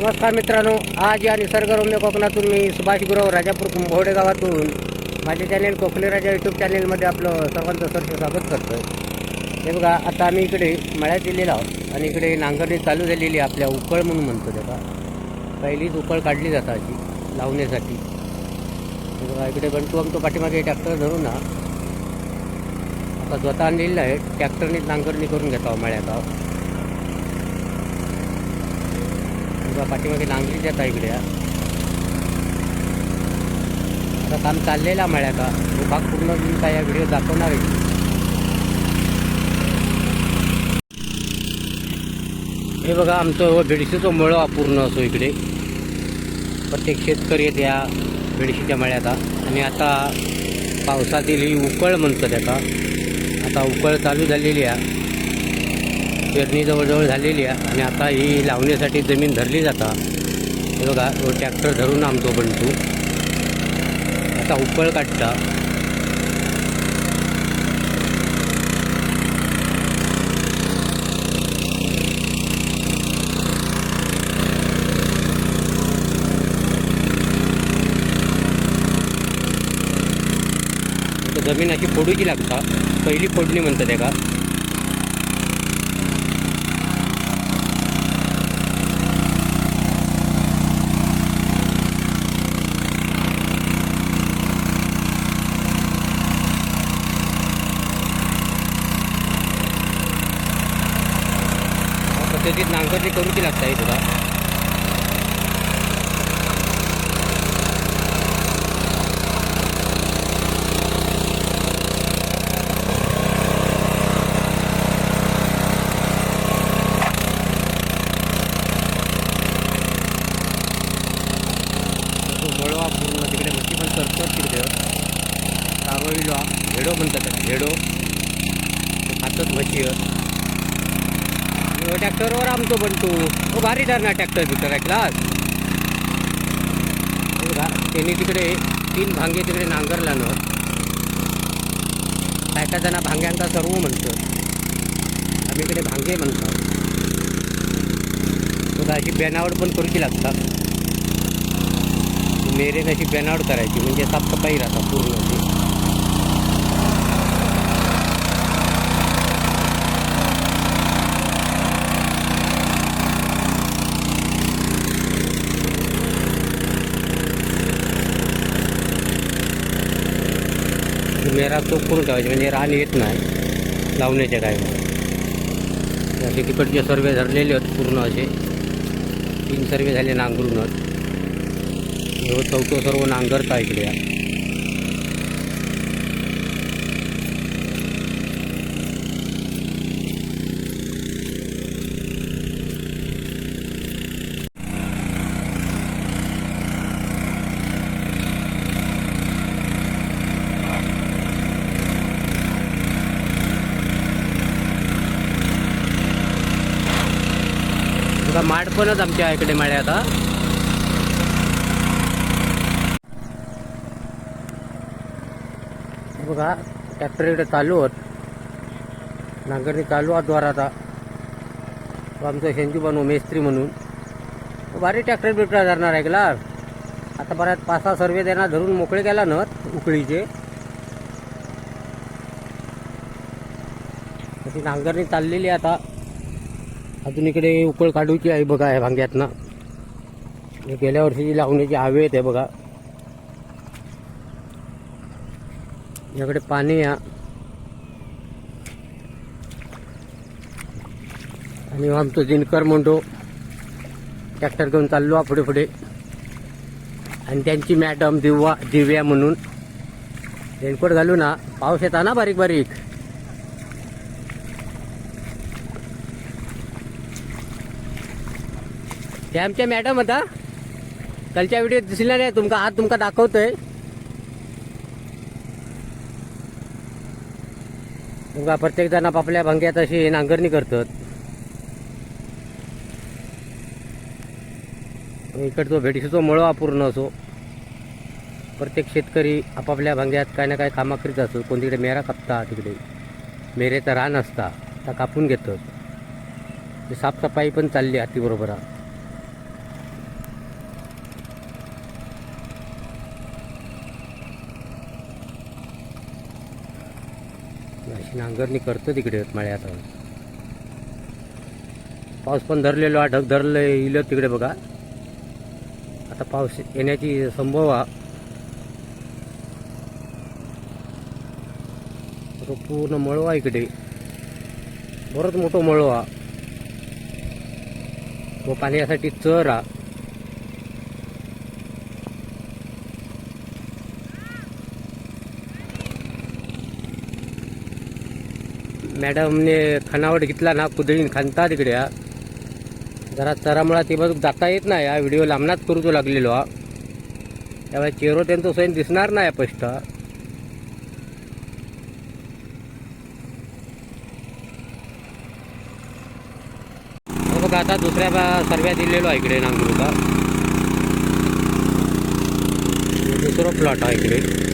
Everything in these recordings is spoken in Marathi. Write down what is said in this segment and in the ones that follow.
नमस्कार मित्रांनो आज या निसर्गरम्य कोकणातून मी सुभाष गुरव राजापूर कुंभवडे गावातून माझे चॅनेल कोकणे राजा यूट्यूब चॅनेलमध्ये आपलं सर्वांचं सरसे स्वागत करतो आहे हे बघा आता आम्ही इकडे मळ्यात दिलेलो आहोत आणि इकडे नांगरणी चालू झालेली आहे आपल्या उकळ म्हणून म्हणतो त्याला. पहिलीच उकळ काढली जातं अशी लावण्यासाठी. हे बघा इकडे बंटू आमतो पाठीमागे ट्रॅक्टर धरून ना आता स्वतः आणलेलं आहे ट्रॅक्टरनेच नांगरणी करून घेतो मळ्यात आहोत. बघा पाठीमागे लांगली जाता इकडे आता काम चाललेला मळ्या का तो भाग पूर्ण मी काय या व्हिडिओ दाखवणार आहे. हे बघा आमचं बेडशीचं मळं पूर्ण असो इकडे. प्रत्येक शेतकरी आहेत या बेडशीच्या मळ्याचा. आणि आता पावसातील ही उकळ म्हणतात त्याका आता उकळ चालू झालेली आहे. पेरणी जवळजवळ झालेली आहे आणि आता ही लावण्यासाठी जमीन धरली जाता. हे बघा ट्रॅक्टर धरून आमतो बंटू. आता उकळ काढता. जमीन अशी फोडूची लागता. पहिली फोडणी म्हणतात एका पद्धतीत करूची लागता हे सुद्धा तो पूर्ण तिकडे पण करतात तिकडे तारोळीला झेडो म्हणतात हेडो झेडो मच्छी खातात ट्रॅक्टरवर आमचो बनतो हो भारी ठरणार ट्रॅक्टर बिक्टर ऐकलास त्यांनी तिकडे तीन भांगे तिकडे नांगरला ना. काय काय जण भांग्यांचा सर्व म्हणतो आम्ही इकडे भांगे म्हणतो. बघा अशी बेनावट पण करूची लागतात. मेरेन अशी बेनावट करायची म्हणजे साफसफाई राहतात पूर्ण अशी मेरा चोख करून ठेवायचे म्हणजे रान येत नाही. लावण्याच्या काय? असे तिकडचे सर्वे धरलेले आहेत पूर्ण असे. तीन सर्वे झाले नांगरूनच. हे चौथं सर्व नांगरता इकडे बघा माड पणच आमच्या इकडे माळे आता बघा ट्रॅक्टर इकडे चालू होत. नांगरणी चालू आहात द्वारा आता आमचं शेंजू बनवू मेस्त्री म्हणून. भारी ट्रॅक्टर बिक्टर धरणार आहे गेला आता बऱ्याच पाच सहा सर्वे देणार धरून मोकळे केला ना उकळीचे. ती नांगरणी चाललेली आता. अजून इकडे उकळ काढूची आहे बघा या भांग्यातनं. गेल्या वर्षीची लावण्याची हवे येते बघा. याकडे पाणी या. आणि हो आमचं दिनकर म्हणतो ट्रॅक्टर घेऊन चाललो हा पुढे पुढे. आणि त्यांची मॅडम दिव्या दिव्या म्हणून. रेनकोट घालू ना. पाऊस येता ना बारीक बारीक? ते आमच्या मॅडम आता कालच्या व्हिडिओ दिसल्या नाही तुमका आज तुमका दाखवतोय. तुमका प्रत्येक जण आपापल्या भांग्यात अशी नांगरणी करतात. इकडचो भेटीचा मळवा पूर्ण असो प्रत्येक शेतकरी आपापल्या भांग्यात काय ना काय कामा करीत असतो कोण तिकडे मेरा कापता तिकडे मेरेचं रान असता त्या कापून घेतात. साफसफाई पण चालली हाती नांगरणी करतो तिकडे मळे आता पाऊस पण धरलेलो हा ढग धरलं इलं तिकडे बघा. आता पाऊस येण्याची संभव हा पूर्ण मळवा इकडे. बरंच मोठं मळवा. व पाण्यासाठी चर हा मॅडमने खानावट घेतला ना कुदळीन खांता तिकडे हा. जरा चरामुळा ते बघ जाता येत नाही हा. व्हिडिओ लांबनाच करूचो लागलेलो हा. त्यामुळे चेहरो त्यांचं सैन दिसणार नाही स्पष्ट. बघा आता दुसऱ्या सर्व्या दिलेलो आहे इकडे नांगरूचा दुसरं प्लॉट आहे इकडे.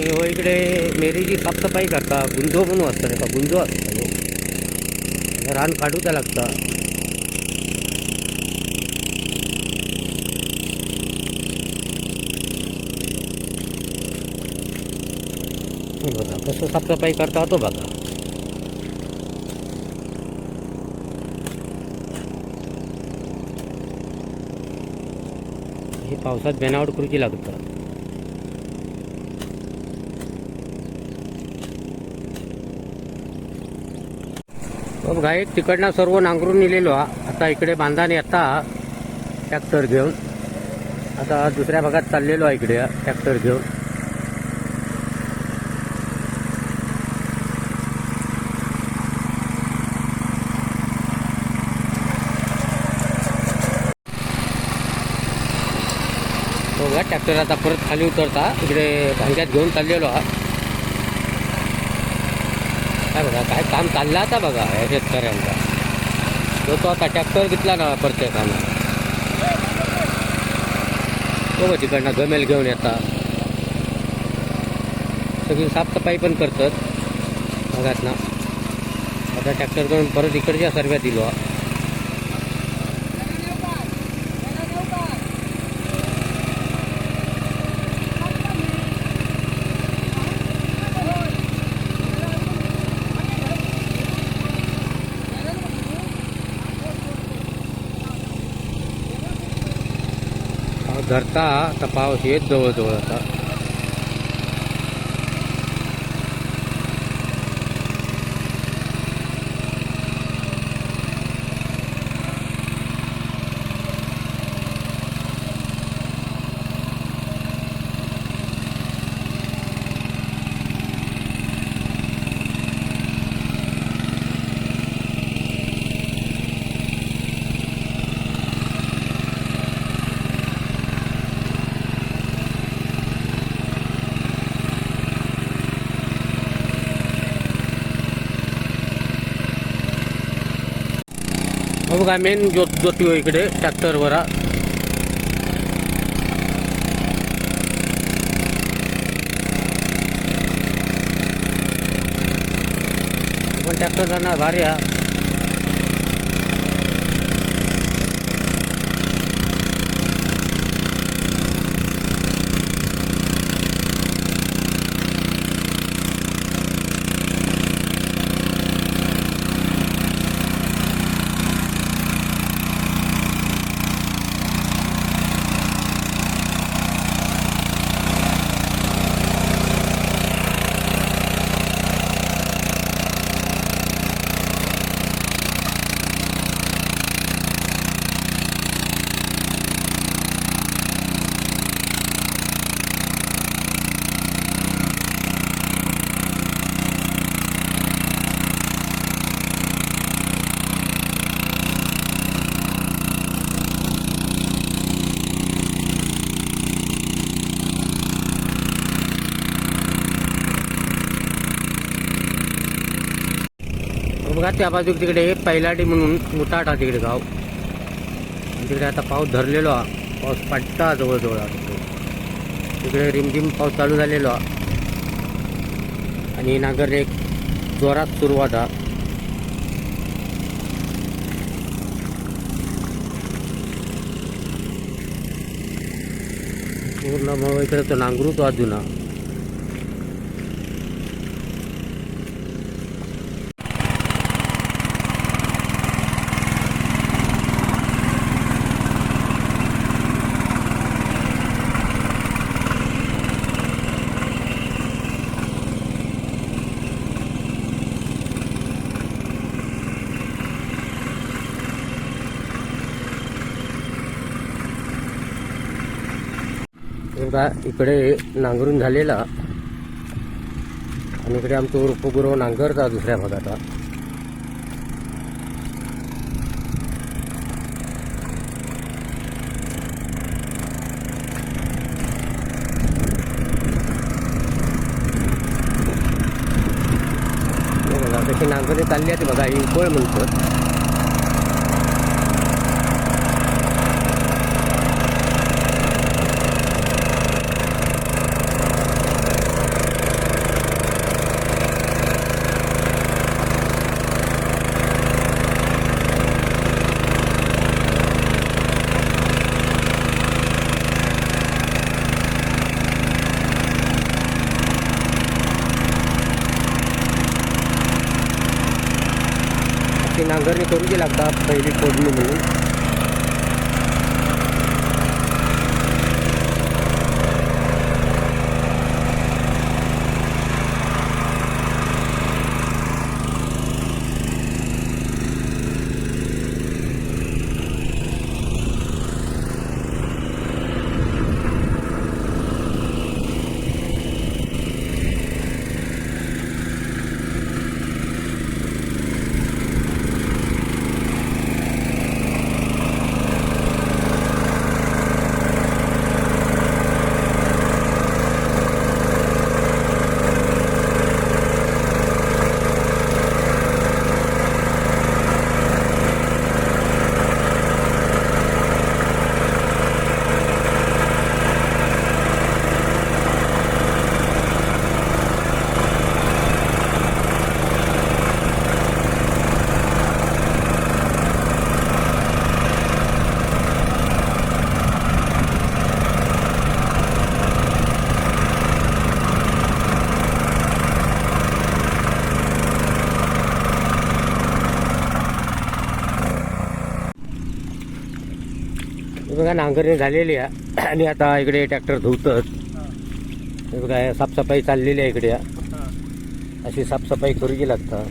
हो इकडे मेरीची साफसफाई करता गुंजो म्हणून असतं का गुंजो असतो रान काडूचा लागता. हे बघा कसं साफसफाई करता तो बघा. हे पावसात बेनावट करूची लागतं. हो बघा एक तिकडनं सर्व नांगरून नेलेलो. हा आता इकडे बांधाने आता ट्रॅक्टर घेऊन. आता दुसऱ्या भागात चाललेलो आहे इकडे ट्रॅक्टर घेऊन. बघा ट्रॅक्टर आता परत खाली उतरता. इकडे भांग्यात घेऊन चाललेलो. हा काय बघा काय काम चाललं आता बघा या शेतकऱ्यांचा. तो तो आता ट्रॅक्टर घेतला ना प्रत्येकानं तो मग तिकडनं गमेल घेऊन येतात सगळी साफसफाई पण करतात. बघात ना. आता ट्रॅक्टर करून परत इकडच्या सर्व्या दिलो. धरता आता पाऊस येत जवळजवळ आता. बघा मेन जोत जोती हो इकडे ट्रॅक्टरवर हा. पण ट्रॅक्टर जाणार भारी हा बघा त्या बाजू तिकडे पैलाडी म्हणून मुताट हा तिकडे गाव. तिकडे आता पाऊस धरलेलो हा. पाऊस पडता जवळजवळ तिकडे रिमझिम पाऊस चालू झालेलो हा. आणि नागर एक जोरात सुरुवात हा. पूर्ण मग इकडे तो नांगरूच वाजून अजून हा. बघा इकडे नांगरून झालेला. आणि इकडे आमचं उपगुरव नांगरचा दुसऱ्या भागाचा. हे बघा कशी नांगरणी चालली आहे बघा ही कोळ म्हणतात ती नांगरणी करूची लागतात पहिली फोडणी म्हणून. नांगरणी झालेली आहे. आणि आता इकडे ट्रॅक्टर धुवतात. हे. बघा हे साफसफाई चाललेली आहे इकडे. अशी साफसफाई करूची लागता.